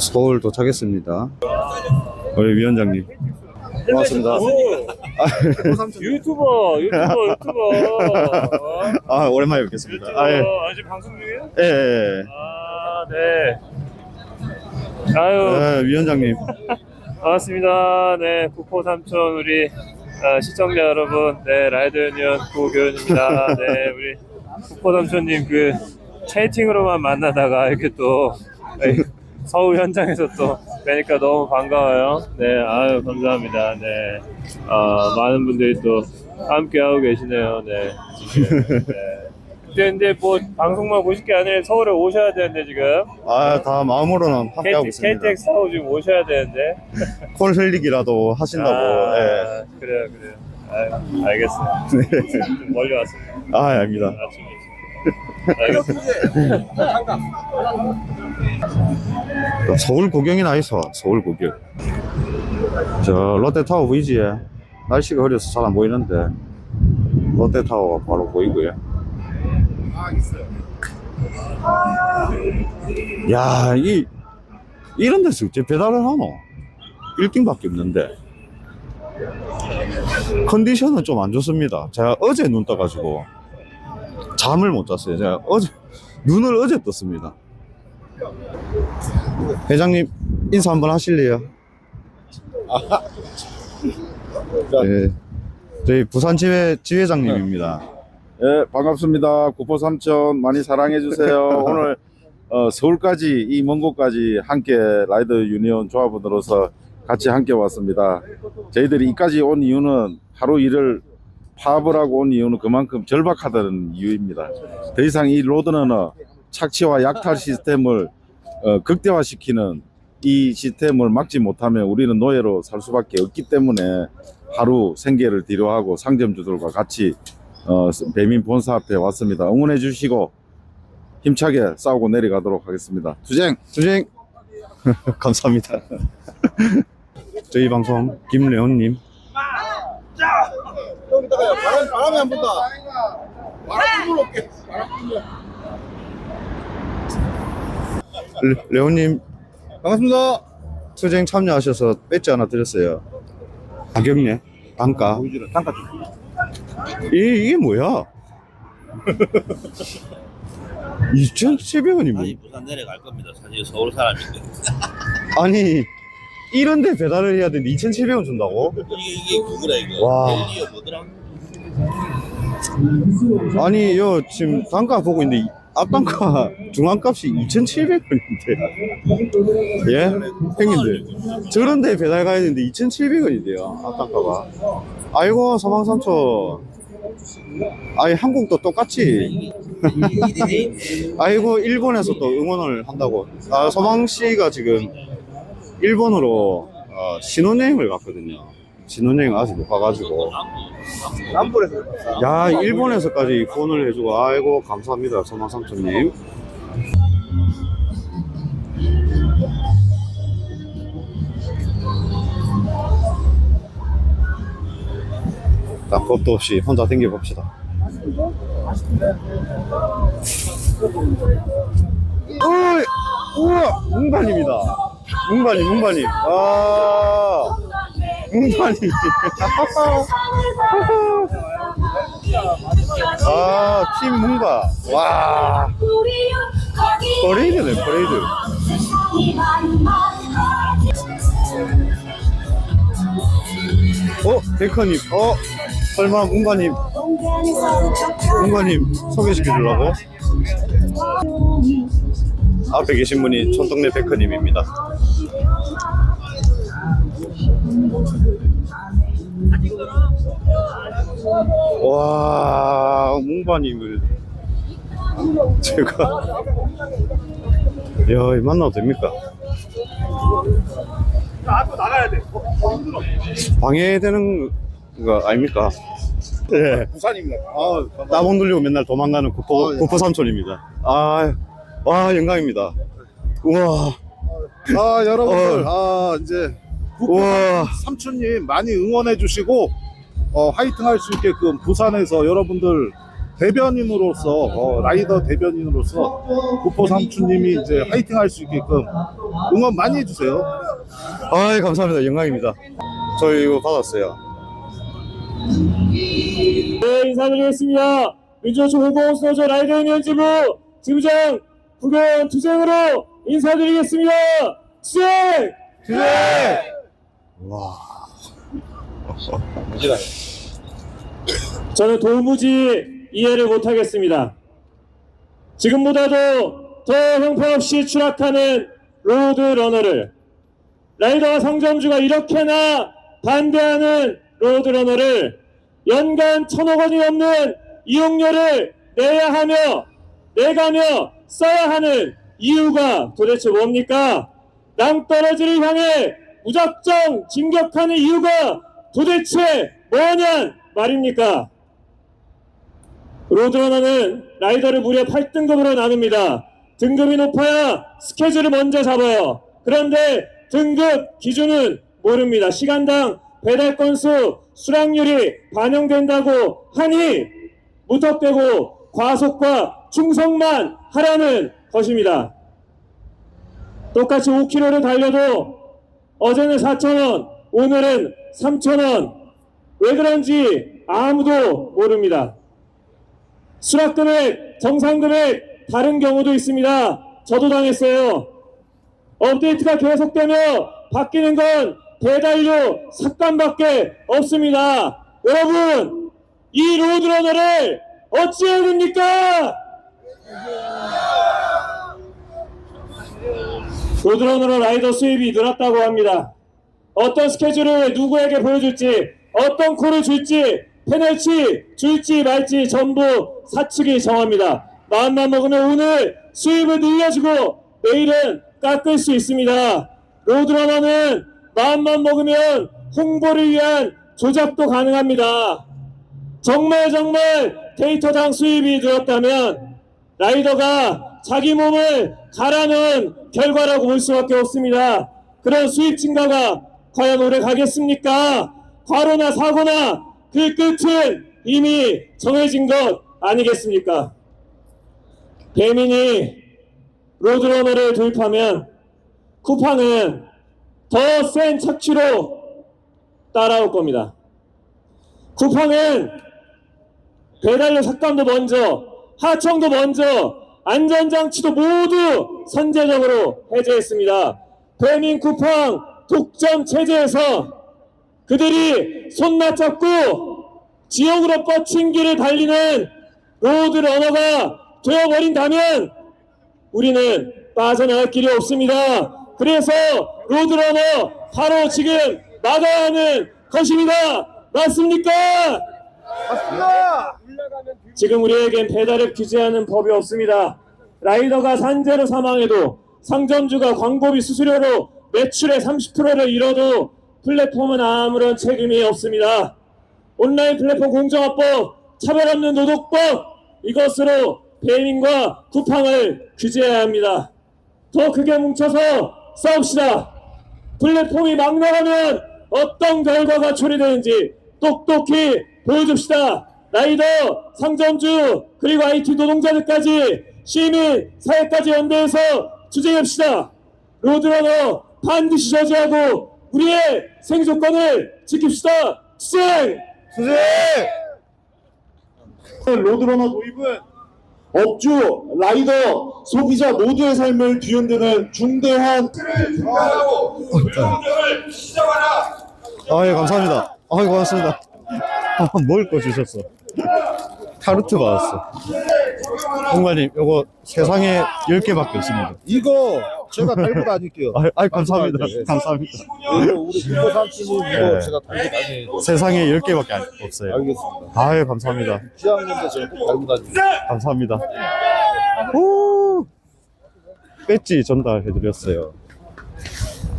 서울 도착했습니다. 우리 위원장님. 고맙습니다. 유튜버, 유튜버, 유튜버. 아, 오랜만에 뵙겠습니다. 아, 예. 유튜버. 아직 방송 중이에요? 예, 예. 아, 네. 아유, 예, 위원장님. 반갑습니다. 네, 구포 삼촌 우리 아, 시청자 여러분, 네, 라이더 유니언 구교현입니다. 네, 우리 구포 삼촌님 그 채팅으로만 만나다가 이렇게 또 네, 서울 현장에서 또 뵈니까 너무 반가워요. 네, 아유 감사합니다. 네, 아, 많은 분들이 또 함께 하고 계시네요. 네, 지금. 네. 근데, 근데 뭐 방송만 보실 게 아니라 서울에 오셔야 되는데 지금 아, 다 마음으로는 함께하고 있습니다. KTX 타고 지금 오셔야 되는데. 콜 흘리기라도 하신다고. 아, 예. 그래요, 그래요. 아유, 알겠어요. 좀 멀리 왔습니다. 아, 아닙니다. 아침에. 알겠습니다. 서울 구경이나 있어. 서울 구경. 저 롯데타워 보이지? 날씨가 흐려서 잘 안 보이는데 롯데타워가 바로 보이고요. 야, 이 이런 데서 어째 배달을 하노? 1등밖에 없는데 컨디션은 좀 안 좋습니다. 제가 어제 눈 떠가지고 잠을 못 잤어요. 제가 어제 눈을 어제 떴습니다. 회장님 인사 한번 하실래요? 네, 저희 부산 지회 지회장님입니다. 예 반갑습니다. 구포 삼촌 많이 사랑해 주세요. 오늘 어, 서울까지 이 먼 곳까지 함께 라이더 유니온 조합원으로서 같이 함께 왔습니다. 저희들이 이까지 온 이유는 하루 일을 파업을 하고 온 이유는 그만큼 절박하다는 이유입니다. 더 이상 이 로드너너 착취와 약탈 시스템을 어, 극대화시키는 이 시스템을 막지 못하면 우리는 노예로 살 수밖에 없기 때문에 하루 생계를 뒤로하고 상점주들과 같이 어, 배민 본사 앞에 왔습니다. 응원해 주시고 힘차게 싸우고 내려가도록 하겠습니다. 투쟁! 수행 감사합니다. 저희 방송 김래원님 여기다가 바람, 바람이 안 분다. 바람 불러올게. 레- 레원님 반갑습니다. 수쟁 참여하셔서 배지 하나 드렸어요. 가격네 단가 보여주라. 잠깐 좀. 이, 이게 뭐야? 2,700원이 뭐? 아니 부산 내려갈 겁니다. 사실 서울 사람인데 아니 이런데 배달을 해야 되는데 2,700원 준다고? 이게 이게 그거라 이거. 와. 뭐더라? 아니 요 지금 단가 보고 있는데 이- 앞단가 중앙값이 2,700원인데 예? 형님들. 저런데 배달 가야 되는데 2,700원인데요 앞단가가 아이고 서방삼촌. 아이 한국도 똑같이. 아이고 일본에서 또 응원을 한다고. 아 서방씨가 지금 일본으로 어, 신혼여행을 갔거든요 신혼여행 아직 못 가가지고. 남불에서. 야 일본에서까지 후원을 해주고 아이고 감사합니다 서방삼촌님. 딱 겁도 없이 혼자 댕겨봅시다. 어이, 우와 뭉반입니다. 뭉반이 뭉반이. 아 뭉반이 아, 팀 문가. 와, 퍼레이드네, 퍼레이드. 어, 데커님, 어, 설마 문가님, 문가님 소개시켜 주려고? 앞에 계신 분이 촌동네 데커님입니다. 와, 문바님을 제가 야, 이 만나도 됩니까? 앞으로 나가야 돼. 방해되는 거 아닙니까? 예. 부산입니다. 아, 땀 흔들리고 맨날 도망가는 구포, 아, 예. 구포 삼촌입니다. 아, 와, 영광입니다. 우와, 아 여러분들, 어. 아 이제 우와, 삼촌님 많이 응원해 주시고 어, 화이팅 할 수 있게끔 부산에서 여러분들 대변인으로서 어, 라이더 대변인으로서 구포 삼촌님이 이제 화이팅 할 수 있게끔 응원 많이 해주세요. 아이 감사합니다 영광입니다 저희 이거 받았어요 네, 인사드리겠습니다. 민주노총 홍보스노조 라이더 유니언 지부 지부장 구현 투쟁으로 인사드리겠습니다. 투쟁! 저는 도무지 이해를 못하겠습니다. 지금보다도 더 형편없이 추락하는 로드 러너를 라이더와 상점주가 이렇게나 반대하는 로드 러너를 연간 천억 원이 넘는 이용료를 내야 하며 내가며 써야 하는 이유가 도대체 뭡니까? 낭떠러지를 향해 무작정 진격하는 이유가 도대체 뭐냐 말입니까? 로드러너는 라이더를 무려 8등급으로 나눕니다. 등급이 높아야 스케줄을 먼저 잡아요. 그런데 등급 기준은 모릅니다. 시간당 배달 건수 수락률이 반영된다고 하니 무턱대고 과속과 충성만 하라는 것입니다. 똑같이 5km를 달려도 어제는 4,000원, 오늘은 3,000원. 왜 그런지 아무도 모릅니다. 수락 금액, 정상 금액 다른 경우도 있습니다. 저도 당했어요. 업데이트가 계속되며 바뀌는 건 배달료 삭감밖에 없습니다. 여러분, 이 로드러너를 어찌해야 됩니까? 로드러너로 라이더 수입이 늘었다고 합니다. 어떤 스케줄을 누구에게 보여줄지, 어떤 콜을 줄지, 페널티 줄지 말지 전부 사측이 정합니다. 마음만 먹으면 오늘 수입을 늘려주고 내일은 깎을 수 있습니다. 로드러너는 마음만 먹으면 홍보를 위한 조작도 가능합니다. 정말 정말 데이터당 수입이 늘었다면 라이더가 자기 몸을 갈아넣은 결과라고 볼 수밖에 없습니다. 그런 수입 증가가 과연 오래 가겠습니까? 과로나 사고나 그 끝은 이미 정해진 것 아니겠습니까? 배민이 로드러너를 도입하면 쿠팡은 더 센 착취로 따라올 겁니다. 쿠팡은 배달료 삭감도 먼저, 하청도 먼저, 안전장치도 모두 선제적으로 해제했습니다. 배민 쿠팡 독점 체제에서 그들이 손만 잡고 지역으로 뻗친 길을 달리는 로드 러너가 되어버린다면 우리는 빠져나갈 길이 없습니다. 그래서 로드 러너 바로 지금 막아야 하는 것입니다. 맞습니까? 지금 우리에겐 배달을 규제하는 법이 없습니다. 라이더가 산재로 사망해도 상점주가 광고비 수수료로 매출의 30%를 잃어도 플랫폼은 아무런 책임이 없습니다. 온라인 플랫폼 공정화법, 차별 없는 노동법 이것으로 배민과 쿠팡을 규제해야 합니다. 더 크게 뭉쳐서 싸웁시다. 플랫폼이 막 나가면 어떤 결과가 초래되는지 똑똑히 보여줍시다. 라이더, 상점주, 그리고 IT 노동자들까지 시민, 사회까지 연대해서 투쟁합시다. 로드러너 반드시 저지하고 우리의 생존권을 지킵시다. 투쟁! 로드러너 도입은 업주, 라이더, 소비자 모두의 삶을 뒤흔드는 중대한 아예 감사합니다. 아이 고맙습니다. 아, 먹을 거 주셨어 타르트 받았어 홍관님 요거 세상에 10개밖에 없습니다 이거 제가 달고 다닐게요. 아, 아 감사합니다 마지막에. 감사합니다 이거 우리 구포 삼촌이 이거 네. 제가 달고 다니요 세상에 10개밖에 안- 없어요 알겠습니다. 아유 감사합니다 기왕인데 제가 꼭 달고 다니요 감사합니다. 오! 배지 전달해드렸어요.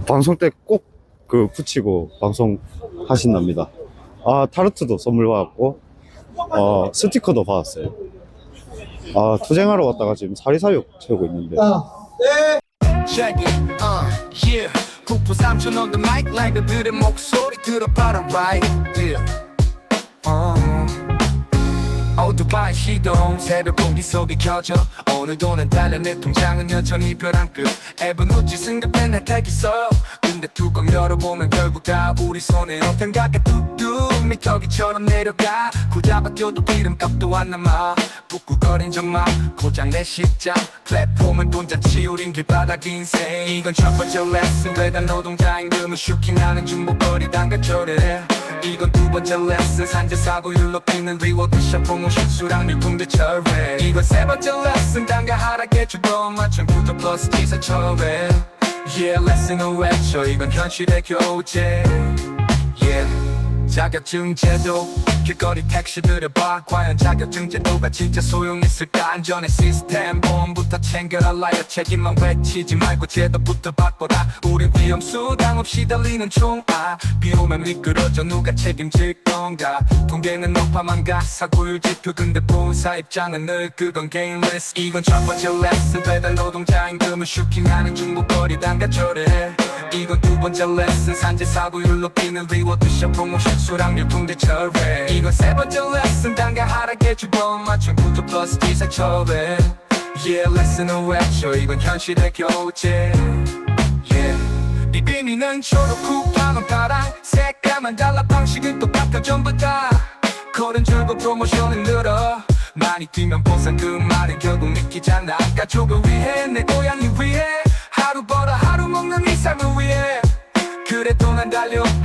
방송 때 꼭 그 붙이고 방송 하신답니다. 아, 타르트도 선물 받았고, 어, 스티커도 받았어요. 아, 투쟁하러 왔다가 지금 사리사욕 채우고 있는데. Check it, uh, yeah. 북부 삼촌 on the mic, 라이더들의 목소리 들어봐라, right? Yeah. Uh, oh 오토바이 시동 새벽 공기 속에 켜져 오늘도 난 달려 내 통장은 여전히 벼랑 끝 앱은 웃지 승급된 혜택 있어요 근데 뚜껑 열어보면 결국 다 우리 손에 어딘가가 뚝뚝 미터기처럼 내려가. 고잡아 껴도 기름값도 안 남아. 꾹꾹거린 정막 고장 내 십장 플랫폼은 돈잔 치우린 길바닥 인생. 이건 첫 번째 레슨. 배달 노동자 임금을 슈킹하는 중복거리 단가조례 이건 두 번째 레슨. 산재 사고율 높이는 리워드 샵 프로모션 수랑 밀품들 철회 이건 세 번째 레슨. 단가 하락에 주동 맞춘 구독 플러스 기사 철회 Yeah 레슨을 외쳐 이건 현실의 교재 Yeah 자격증 제도 길거리 택시들을 봐. 과연 자격증 제도가 진짜 소용있을까? 안전의 시스템 보험부터 챙겨라 라이어 책임만 외치지 말고 제도부터 바꿔라. 우리 위험수당 없이 달리는 총알 비 오면 미끄러져 누가 책임질 건가? 통계는 높아만 가. 사고율 지표 근데 본사 입장은 늘 그건 리스크 이건 첫 번째 레슨 배달 노동자 임금을 슈킹하는 중복거리 단가 조례 이건 두 번째 레슨 산재 사고율 높이는 리워드 샵 프로모션 수락률 붕대 철회 이건 세 번째 레슨 단가 하락에 주범. 맞춘 구독 플러스 기사 철회 Yeah 레슨을 외쳐 이건 현실의 교재 Yeah. 비비미는 초록 쿠팡은 파랑 색감만 달라 방식은 똑같아 전부 다. 코는 줄고 프로모션은 늘어. 많이 뛰면 보상 그 말은 결국 믿기잖아. 가족을 위해 내 고향을 위해 하루 벌어 하루 먹는 이 삶을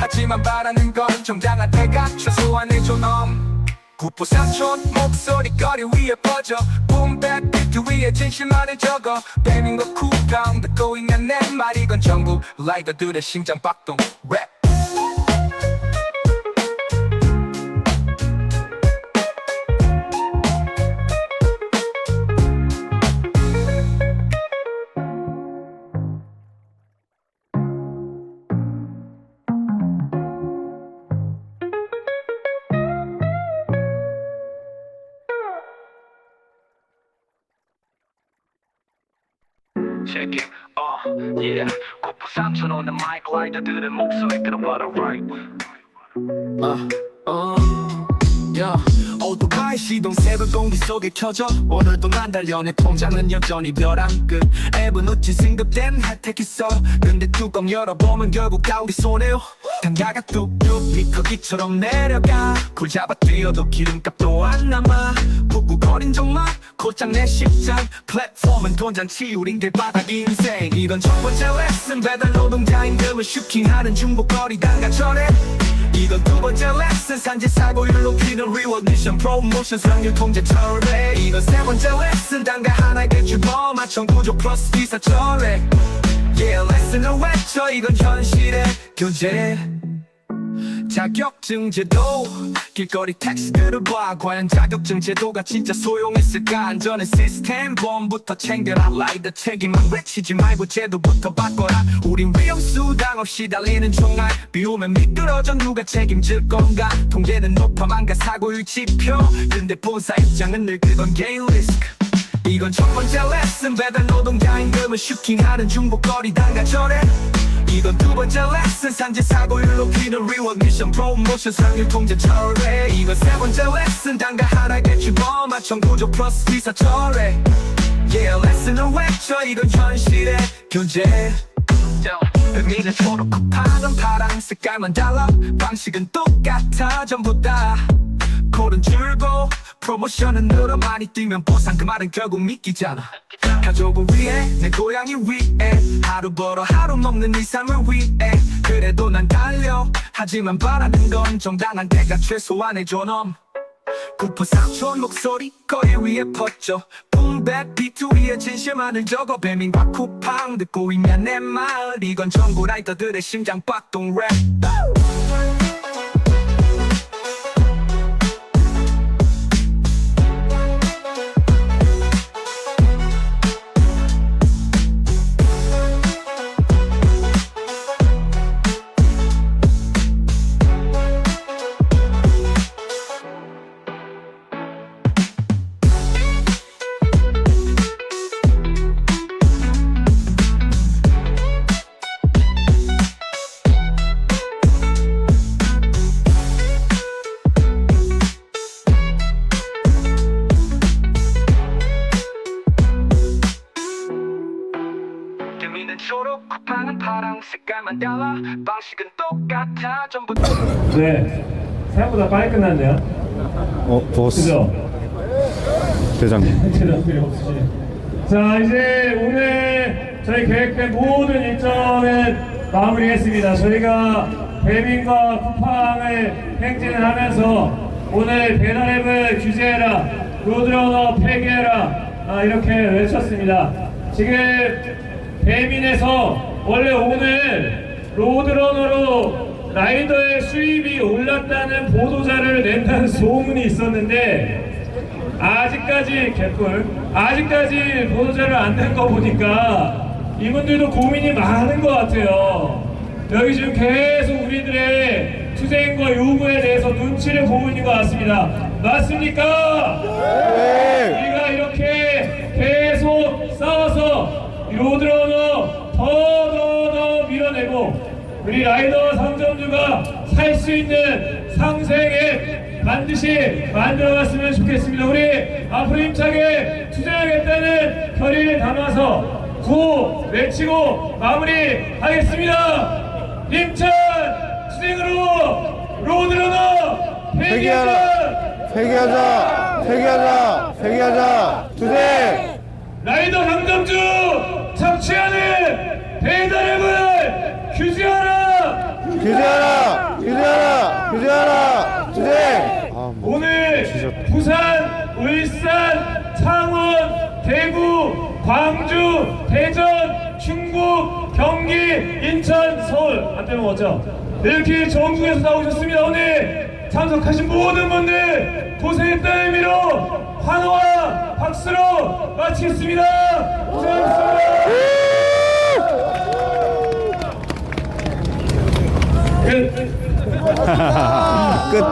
하지만 바라는 건 정당한 대가 최소한의 존엄. 구포 삼촌 목소리 거리 위에 퍼져. 붐백 비트 위에 진실만을 적어. 배민과 쿠팡 듣고 있는 내 말 이건 전부 라이더들의 심장 박동. 랩 Check it, uh, yeah. 고프 삼촌 오는 마이크 라이더들의 목소리 들어봐라, right? Uh, uh, yeah. 오토바이 시동 새벽 공기 속에 켜져. 오늘도 난 달려 내 통장은 여전히 벼랑 끝. 앱은 웃지 승급된 혜택 있어. 근데 뚜껑 열어보면 결국 다 우리 손에요. 단가가 뚝뚝 미터기처럼 내려가. 굴 잡아 뛰어도 기름값도 안 남아 꾹꾹거린 정막 곧장 내 십장 플랫폼은 돈잔치 우린 길바닥 인생. 이건 첫 번째 레슨. 배달 노동자 임금을 슈킹하는 중복거리 단가 전에. 이건 두 번째 레슨. 산재 사고율 높이는 리워드 미션 프로모션 수락률 통제 철회. 이건 세 번째 레슨. 단가 하나에 주범 맞춰 구조 플러스 기사 철회. Yeah 레슨을 외쳐 이건 현실의 교재 자격증 제도 길거리 택시들을 봐. 과연 자격증 제도가 진짜 소용있을까? 안전의 시스템 보험부터 챙겨라. 라이더 책임은 외치지 말고 제도부터 바꿔라. 우린 위험수 당 없이 달리는 총알. 비 오면 미끄러져 누가 책임질 건가? 통계는 높아만 가 사고율 지표. 근데 본사 입장은 늘 그건 개인 리스크 이건 첫 번째 레슨 배달 노동자 임금을 슈킹하는 중복거리 단가 전에 이건 두 번째 레슨. 산재 사고율 높이는 리워드 미션 프로모션. 상률 통제 철회. 이건 세 번째 레슨. 단가 하락에 주범 맞춰 구조 플러스 기사 철회. Yeah 레슨을 외쳐. 이건 현실의 교재 의미는 초록 파란 파랑 색깔만 달라. 방식은 똑같아 전부 다. 콜은 줄고 프로모션은 늘어 많이 뛰면 보상 그 말은 결국 믿기잖아. 가족을 위해 내 고향이 위해 하루 벌어 하루 먹는 이 삶을 위해. 그래도 난 달려. 하지만 바라는 건 정당한 대가 최소한의 존엄 구포 삼촌 목소리 거리 위에 퍼져. 붐백 위에 진실만을 적어 배민과 쿠팡 듣고 있냐 내 말 이건 전부 라이터들의 심장 박동 랩 방식은 똑같아 전부 네. 생각보다 빨리 끝났네요. 어, 보스 그죠? 대장님. 대답이 없으시. 자 이제 오늘 저희 계획된 모든 일정은 마무리했습니다. 저희가 배민과 쿠팡을 행진을 하면서 오늘 배달앱을 규제해라, 로드러너 폐기해라 아, 이렇게 외쳤습니다. 지금 배민에서 원래 오늘 로드러너로 라이더의 수입이 올랐다는 보도자를 낸다는 소문이 있었는데 아직까지 개꿀 아직까지 보도자를 안 낸 거 보니까 이분들도 고민이 많은 것 같아요. 여기 지금 계속 우리들의 투쟁과 요구에 대해서 눈치를 보고 있는 것 같습니다. 맞습니까? 우리가 이렇게 계속 싸워서 로드러 우리 라이더 상점주가 살 수 있는 상생에 반드시 만들어갔으면 좋겠습니다. 우리 앞으로 힘차게 투쟁하겠다는 결의를 담아서 구 외치고 마무리하겠습니다. 힘찬 투쟁으로 로드러너 폐기하자! 폐기하자! 폐기하자! 폐기하자! 투쟁! 라이더 상점주 착취하는 배달앱을 규제하라! 규제하라! 규제하라! 규제하라! 아, 뭐. 오늘 부산, 울산, 창원, 대구, 광주, 대전, 충북, 경기, 인천, 서울 안 되면 뭐죠? 이렇게 전국에서 나오셨습니다. 오늘 참석하신 모든 분들 고생했다는 의미로 환호와 박수로 마치겠습니다. 고생하셨습니다. 끝. 끝!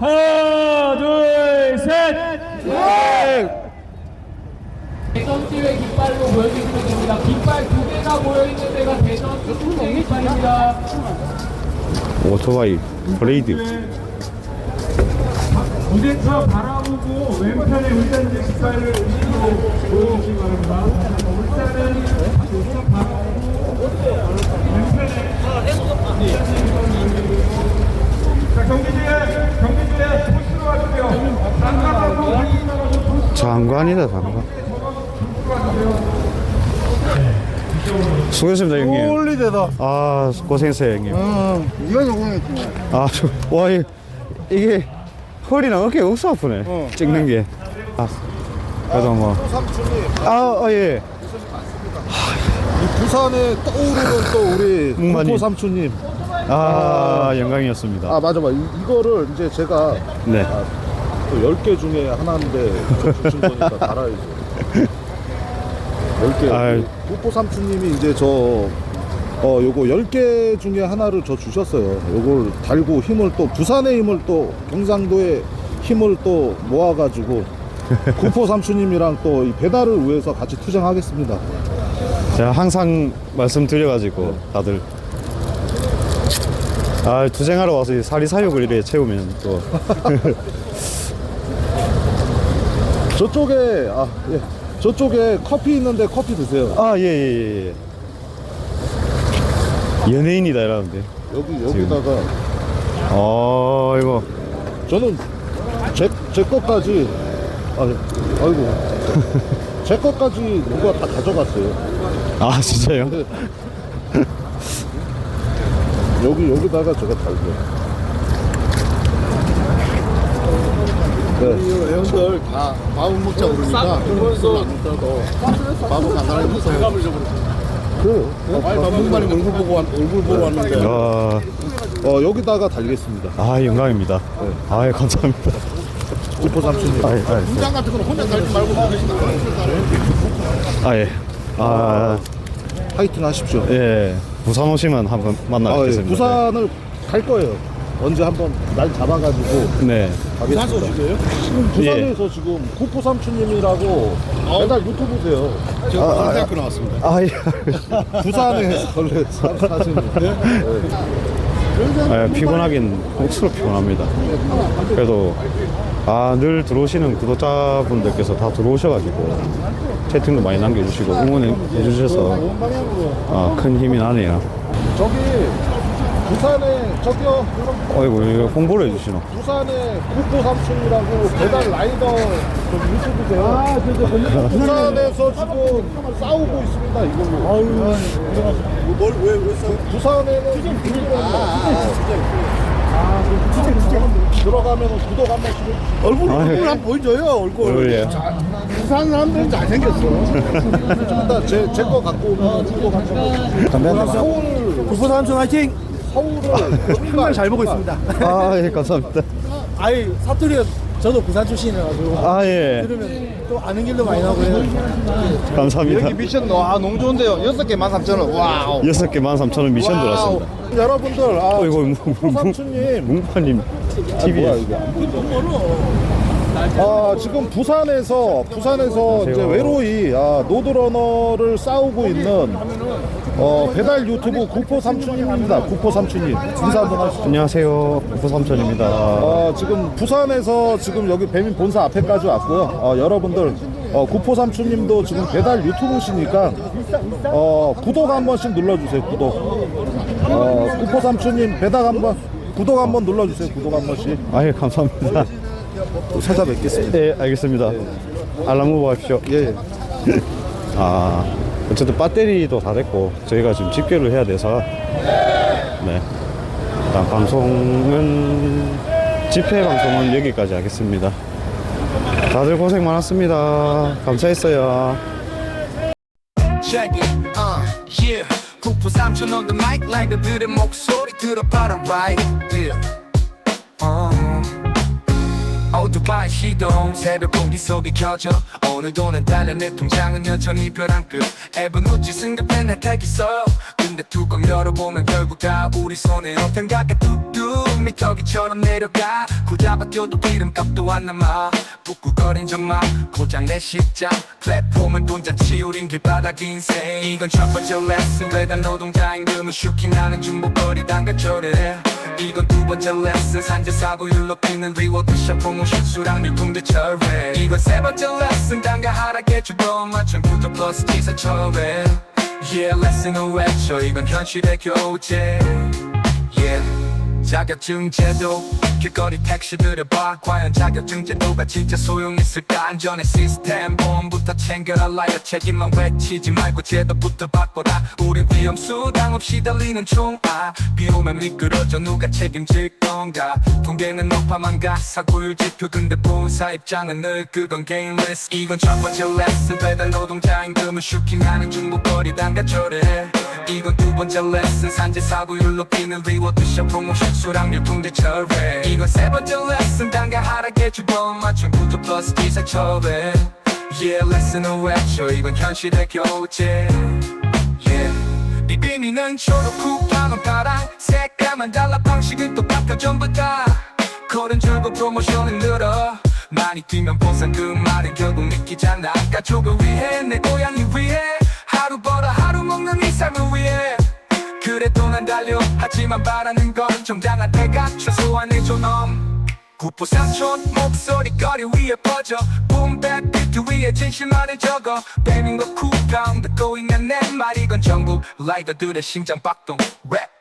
하나, 둘, 셋. 대전지회 깃발로 보여주시면 됩니다. 깃발 두 개가 모여있는 데가 대전 축구대 깃발입니다. 오토바이 브레이드 무대차 바라보고 왼편에 울산지 깃발을 의식으로 보여주시기 바랍니다. 울산은 무대차 바라보고 왼편에 장관이다 장관 수고했습니다 형님 홀리데다. 아 고생했어요 형님 어, 이거 고생했지. 아, 저, 와, 이, 이게 허리나 어깨 억수 아프네. 찍는 게. 아, 그래도 뭐. 삼촌이 아, 아, 예. 이 부산에 떠오르는 또 우리 뭉마님. 국보 삼촌님. 아, 영광이었습니다. 아 맞아 맞아. 이, 이거를 이제 제가 네. 또 10개 중에 하나인데 저 주신 거니까 달아야죠. 10개. 아유. 국보 삼촌님이 이제 저 어, 요거 10개 중에 하나를 저 주셨어요. 요걸 달고 힘을 또, 부산의 힘을 또, 경상도의 힘을 또 모아가지고, 구포 삼촌님이랑 또이 배달을 위해서 같이 투쟁하겠습니다. 제가 항상 말씀드려가지고, 다들. 아, 투쟁하러 와서 이 사리 사욕을 이렇게 채우면 또. 저쪽에, 아, 예. 저쪽에 커피 있는데 커피 드세요. 아, 예, 예, 예. 연예인이다, 이러는데. 여기, 여기다가, 어, 이거. 저는 제, 제 것까지, 아, 아이고. 제 것까지 누가 다 가져갔어요. 아, 진짜요? 여기 여기다가 제가 달게. 네. 애원들 다 밥은 먹자 그러니까 그래서 밥은 간단하게 먹어요. 그, 빨리 밥 먹고 많이 얼굴 보고 왔, 얼굴 보고 왔는데 아, 어, 여기다가 달겠습니다. 아, 영광입니다. 아, 예, 감사합니다. 구포 삼촌님. 아, 예, 아, 예. 공장 같은 거는 혼자 달지 말고 먹으시나 아, 예. 아, 파이팅 하십시오. 예. 부산 오시면 한번 만나 아, 예. 뵙겠습니다. 부산을 갈 거예요. 언제 한번 날 잡아가지고 네. 부산 소식이에요? 지금 부산에서 지금 구포 삼촌님이라고 매달 유튜브세요. 제가 부산대학교 나왔습니다. 아, 예. 부산에 원래 사- 사시는. 아, 피곤하긴 억수로 피곤합니다. 그래도 아, 늘 들어오시는 구독자분들께서 다 들어오셔가지고 채팅도 많이 남겨주시고 응원해 주셔서 아, 큰 힘이 나네요. 저기 부산에 저기요 어이구 이거 홍보를 해주시노. 부산에 국보 삼촌이라고 배달 라이더 좀 유튜브세요. 아, 부산에서 지금 싸우고 있습니다 이걸로. 아유, 뭘 왜 왜 싸우? 부산에는 들어가면 구독 한 번씩 해주시고. 얼굴 아유. 얼굴 한번 보여줘요 얼굴. 얼굴이요? 자, 부산 사람들은 잘 생겼어. 좀 이따 제제 거 갖고 오면 구독 한 번. 감사합니다. 서울 삼촌 화이팅! 서울을 정말 잘 보고 있습니다. 아, 예, 감사합니다. 아이 사투리가 저도 부산 출신이라 가지고 아, 예. 들으면 또 아는 길도 많이 나고 해요. 감사합니다. 미션 와 너무 좋은데요. 여섯 개 13,000원. 와우. 여섯 개 13,000원 미션 들어왔습니다. 여러분들 아 어, 삼촌님 뭉파님 TV. 뭐야 이게 안 보이죠? 아 지금 부산에서 부산에서 이제 외로이 아, 노드러너를 싸우고 있는 어, 배달 유튜브 구포 삼촌입니다. 구포 삼촌님 인사 한번 하시죠. 안녕하세요. 부삼촌입니다 어, 지금 부산에서 지금 여기 배민 본사 앞에까지 왔고요. 어, 여러분들 어, 구포 삼촌님도 지금 배달 유튜브시니까 어, 구독 한 번씩 눌러주세요. 구독. 어, 구포 삼촌님 배달 한번 구독 한번 눌러주세요. 구독 한 번씩. 아, 예, 감사합니다. 또 찾아뵙겠습니다. 네, 알겠습니다. 알람 후보 하십시오. 예. 아, 어쨌든 배터리도 다 됐고 저희가 지금 집계를 해야 돼서 네. 일단 방송은 집회 방송은 여기까지 하겠습니다. 다들 고생 많았습니다. 감사했어요. It, uh, 삼촌 on the mic, 라이더들의 목소리 들어봐라, right? 오토바이 시동 새벽 공기 속에 켜져 오늘도 난 달려 내 통장은 여전히 벼랑 끝 앱은 웃지 승급해 날 택했어요. 근데 뚜껑 열어보면 결국 다 우리 손에 어떤 가게 뚝 뚝 미터기처럼 내려가. 굳잡아 껴도 기름값도 안 남아. 붓고거린 정막 고장 내 십장 플랫폼은 돈잔치 우린 길바닥 인생. 이건 첫 번째 레슨. 배달 노동자인 금은 슈킹하는 중복거리 단가조래 이건 두 번째 레슨. 산재 사고율 높이는 리워드 샵 프로모션 수랑 밀품들 철회. 이건 세 번째 레슨. 단가 하락에 주동 맞춘 구독 플러스 기사 철회. Yeah 레슨을 외쳐. 이건 현실의 교재 Yeah 자격증 제도 길거리 택시들을 봐. 과연 자격증 제도가 진짜 소용있을까? 안전의 시스템 보험부터 챙겨라. 라이어 책임만 외치지 말고 제도부터 바꿔라. 우린 위험 수당 없이 달리는 총아 비오면 미끄러져 누가 책임질 건가? 통계는 높아만 가. 사고율 지표 근데 본사 입장은 늘 그건 게임 리스크 이건 첫 번째 레슨 배달 노동자 임금을 슈킹하는 중복거리 단가조래 이건 두 번째 레슨. 산재 사고율 높이는 리워드 샵 프로모션 수랑 밀품들 철회. 이건 세 번째 레슨. 단가 하락에 주범. 맞춘 구독 플러스 기사 철회 Yeah 레슨을 외쳐 이건 현실의 교재 Yeah. 비비니는 초록 쿠팡은 파랑 색감은 달라 방식은 똑같아 전부 다. 코른 줄고 프로모션은 늘어. 많이 뛰면 보상 그 말은 결국 믿기잖아. 가족을 위해 내 고향을 위해. 하루 벌어 삶을 위해 그래도 난 달려 하지만 바라는 건 정당한 대가 최소한 의 존엄. 구포 삼촌 목소리 거리 위에 퍼져 붐백 비트 위에 진실만을 적어 배민과 쿠팡 듣고 있는 내 말 이 건 전부 라이더들의 심장 박동. 랩